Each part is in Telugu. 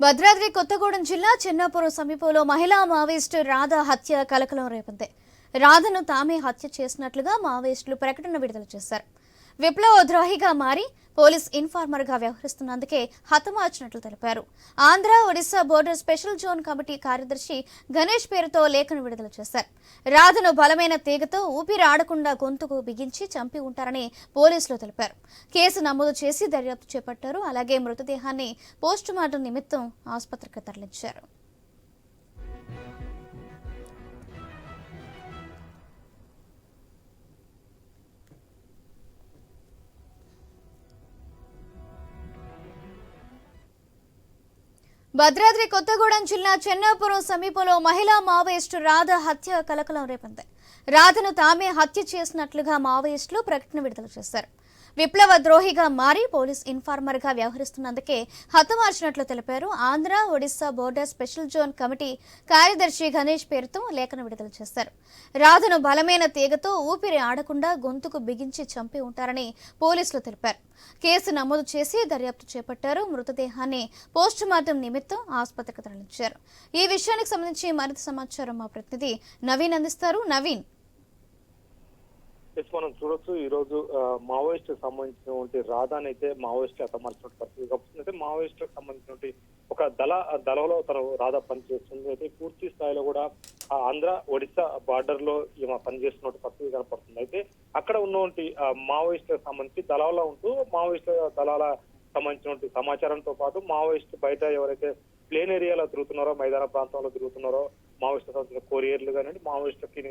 భద్రాద్రి కొత్తగూడెం జిల్లా చిన్నాపురం సమీపంలో మహిళా మావోయిస్టు రాధ హత్య కలకలం రేపింది రాధను తామే హత్య చేసినట్లుగా మావోయిస్టులు ప్రకటన విడుదల చేశారు. విప్లవ ద్రోహిగా మారి పోలీస్ ఇన్ఫార్మర్గా వ్యవహరిస్తున్నందుకే హతమార్చినట్లు తెలిపారు. Andhra Odisha border special zone committee కార్యదర్శి గణేష్ పేరుతో లేఖను విడుదల చేశారు. రాధను బలమైన తీగతో ఊపిరి ఆడకుండా గొంతుకు బిగించి చంపి ఉంటారని పోలీసులు తెలిపారు. కేసు నమోదు చేసి దర్యాప్తు చేపట్టారు. అలాగే మృతదేహాన్ని పోస్టుమార్టం నిమిత్తం ఆసుపత్రికి తరలించారు. భద్రాద్రి కొత్తగూడెం జిల్లా చెన్నాపురం సమీపంలో మహిళా మావోయిస్టు రాధ హత్య కలకలం రేపింది. రాధను తామే హత్య చేసినట్లుగా మావోయిస్టులు ప్రకటన విడుదల చేశారు. విప్లవ ద్రోహిగా మారి పోలీస్ ఇన్ఫార్మర్గా వ్యవహరిస్తున్నందుకే హతమార్చినట్లు తెలిపారు. Andhra Odisha border special zone committee కార్యదర్శి గణేష్ పేరుతో లేఖను విడుదల చేశారు. రాధను బలమైన తీగతో ఊపిరి ఆడకుండా గొంతుకు బిగించి చంపి ఉంటారని పోలీసులు తెలిపారు. కేసు నమోదు చేసి దర్యాప్తు చేపట్టారు. మృతదేహాన్ని పోస్టుమార్టం నిమిత్తం ఆసుపత్రికి తరలించారు. ఈ విషయానికి సంబంధించి మరింత సమాచారం మా ప్రతినిధి నవీన్ అందిస్తారు. నవీన్ ఎస్ మనం చూడొచ్చు. ఈ రోజు మావోయిస్ట్ సంబంధించినటువంటి రాధాని అయితే మావోయిస్ట్ హతమార్చినటువంటి పరిస్థితి కాబట్టి అయితే మావోయిస్ట్ సంబంధించినటువంటి ఒక దళ దళంలో తన రాధా పనిచేస్తుంది. అయితే పూర్తి స్థాయిలో కూడా ఆంధ్ర ఒడిశా బార్డర్లో ఈమె పనిచేస్తున్నటువంటి పరిస్థితి కనపడుతుంది. అయితే అక్కడ ఉన్నటువంటి ఆ, మావోయిస్టులకు సంబంధించి దళాల్లో ఉంటూ మావోయిస్ట్ దళాల సంబంధించినటువంటి సమాచారంతో పాటు మావోయిస్ట్ బయట ఎవరైతే ప్లేన్ ఏరియాలో తిరుగుతున్నారో మైదాన ప్రాంతంలో తిరుగుతున్నారో మావోయిస్ట్ సంబంధించిన కొరియర్లు కానివ్వండి మావోయిస్టుకి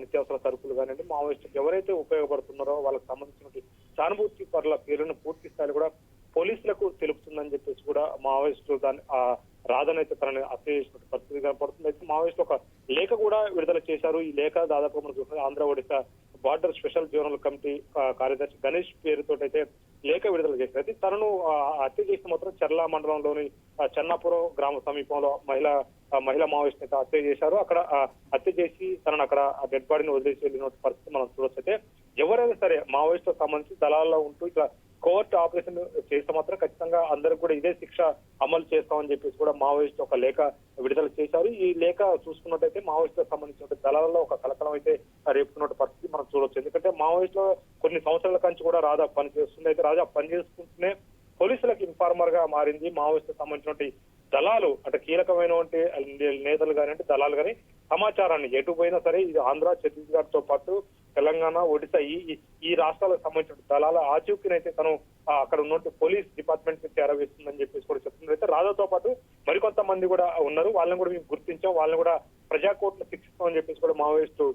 నిత్యావసర సరుకులు కానివ్వండి మావోయిస్టుకి ఎవరైతే ఉపయోగపడుతున్నారో వాళ్ళకి సంబంధించిన సానుభూతి పరుల పేరును పూర్తి స్థాయిలో కూడా పోలీసులకు తెలుపుతుందని చెప్పేసి కూడా మావోయిస్టులు దాన్ని ఆ రాధనైతే తనని హత్య చేసినటువంటి పరిస్థితి కనపడుతుంది. అయితే మావోయిస్టులు ఒక లేఖ కూడా విడుదల చేశారు. ఈ లేఖ దాదాపు మనం Andhra Odisha border special zonal committee కార్యదర్శి గణేష్ పేరుతో అయితే లేఖ విడుదల చేశారు. అయితే తనను ఆ, హత్య చేసిన మాత్రం చర్ల మండలంలోని చెన్నాపురం గ్రామ సమీపంలో మహిళ మహిళా మావోయిస్ట్ అయితే హత్య చేశారు. అక్కడ హత్య చేసి తనను అక్కడ డెడ్ బాడీని వదిలేసి వెళ్ళిన పరిస్థితి మనం చూడొచ్చు అయితే ఎవరైనా సరే మావోయిస్ట్ సంబంధించి దళాల్లో ఉంటూ ఇట్లా కోర్ట్ ఆపరేషన్ చేస్తే మాత్రం ఖచ్చితంగా అందరికి కూడా ఇదే శిక్ష అమలు చేస్తామని చెప్పేసి కూడా మావోయిస్ట్ ఒక లేఖ విడుదల చేశారు. ఈ లేఖ చూసుకున్నట్టయితే మావోయిస్టులకు సంబంధించిన దళాలలో ఒక కలకలం అయితే రేపుతున్న పరిస్థితి మనం చూడొచ్చు. ఎందుకంటే మావోయిస్ట్లో కొన్ని సంవత్సరాల కంచి కూడా రాజా పనిచేస్తుంది. అయితే రాజా పనిచేసుకుంటూనే పోలీసులకు ఇన్ఫార్మర్గా మారింది మావోయిస్ట్ సంబంధించినటువంటి దళాలు అంటే కీలకమైనటువంటి నేతలు కానివ్వండి దళాలు కానీ సమాచారాన్ని ఎటు పోయినా సరే ఇది ఆంధ్ర ఛత్తీస్గఢ్తో పాటు తెలంగాణ ఒడిశా ఈ ఈ- రాష్ట్రాలకు సంబంధించిన దళాల ఆచూకీనైతే తను అక్కడ ఉన్నట్టు పోలీస్ డిపార్ట్మెంట్కి చేరవేస్తుందని చెప్పేసి కూడా చెప్తున్నారు. అయితే రాధాతో పాటు మరికొంతమంది కూడా ఉన్నారు. వాళ్ళని కూడా మేము గుర్తించాం. వాళ్ళని కూడా ప్రజా శిక్షిస్తామని చెప్పేసి కూడా మావోయిస్టు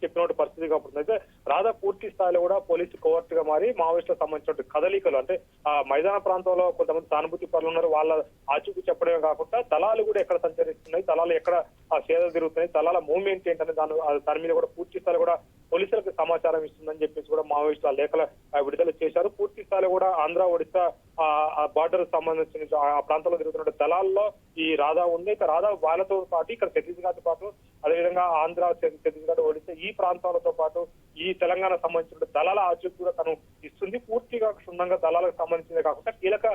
చెప్పినటువంటి పరిస్థితి కాబట్టి అయితే రాధా పూర్తి స్థాయిలో కూడా పోలీసు కోవర్ట్గా మారి మావోయిస్టులకు సంబంధించిన కదలికలు అంటే ఆ మైదాన ప్రాంతంలో కొంతమంది సానుభూతి పనులు ఉన్నారు వాళ్ళ ఆచూకీ చెప్పడమే కాకుండా దళాలు కూడా ఎక్కడ సంచరిస్తున్నాయి దళాలు ఎక్కడ ఆ సేద తిరుగుతున్నాయి దళాల మూవ్మెంట్ ఏంటనే దాని దాని మీద కూడా పూర్తి స్థాయిలో కూడా పోలీసులకు సమాచారం ఇస్తుందని చెప్పేసి కూడా మావోయిస్టులు ఆ లేఖల విడుదల చేశారు. పూర్తి స్థాయిలో కూడా ఆంధ్ర ఒడిశా ఆ బార్డర్ సంబంధించిన ఆ ప్రాంతంలో జరుగుతున్న దళాల్లో ఈ రాధా ఉంది. ఇక రాధా వాళ్ళతో పాటు ఇక్కడ ఛత్తీస్గఢ్ పాటు అదేవిధంగా ఆంధ్ర ఛత్తీస్గఢ్ ఒడిశా ఈ ప్రాంతాలతో పాటు ఈ తెలంగాణ సంబంధించిన దళాల ఆచూకీ కూడా తను ఇస్తుంది. పూర్తిగా క్షుణ్ణంగా దళాలకు సంబంధించిందే కాకుండా కీలక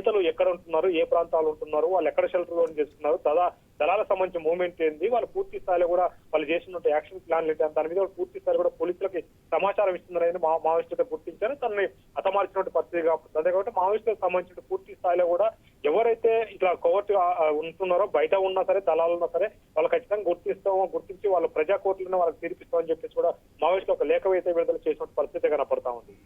నేతలు ఎక్కడ ఉంటున్నారు ఏ ప్రాంతాలు ఉంటున్నారు వాళ్ళు ఎక్కడ షెల్టర్ లోన్ చేస్తున్నారు దళా దళాలకు సంబంధించిన మూవ్మెంట్ ఏంది వాళ్ళు పూర్తి స్థాయిలో కూడా వాళ్ళు చేసిన యాక్షన్ ప్లాన్ ఏంటి దాని మీద వాళ్ళు పూర్తి స్థాయిలో కూడా పోలీసులకి సమాచారం ఇస్తున్నారని మా మావోయిస్టులు గుర్తించారు. తనని అతమార్చినటువంటి పరిస్థితి కాబట్టి అదే కాబట్టి మావోయిస్టులకు సంబంధించిన పూర్తి స్థాయిలో కూడా ఎవరైతే ఇట్లా కోర్టు ఉంటున్నారో బయట ఉన్నా సరే దళాలు ఉన్నా సరే వాళ్ళు ఖచ్చితంగా గుర్తిస్తాము గుర్తించి వాళ్ళు ప్రజా కోర్టులను వాళ్ళకి తీర్పిస్తామని చెప్పేసి కూడా మావోయిస్టులు ఒక లేఖ అయితే విడుదల చేసిన పరిస్థితి కనపడుతుంది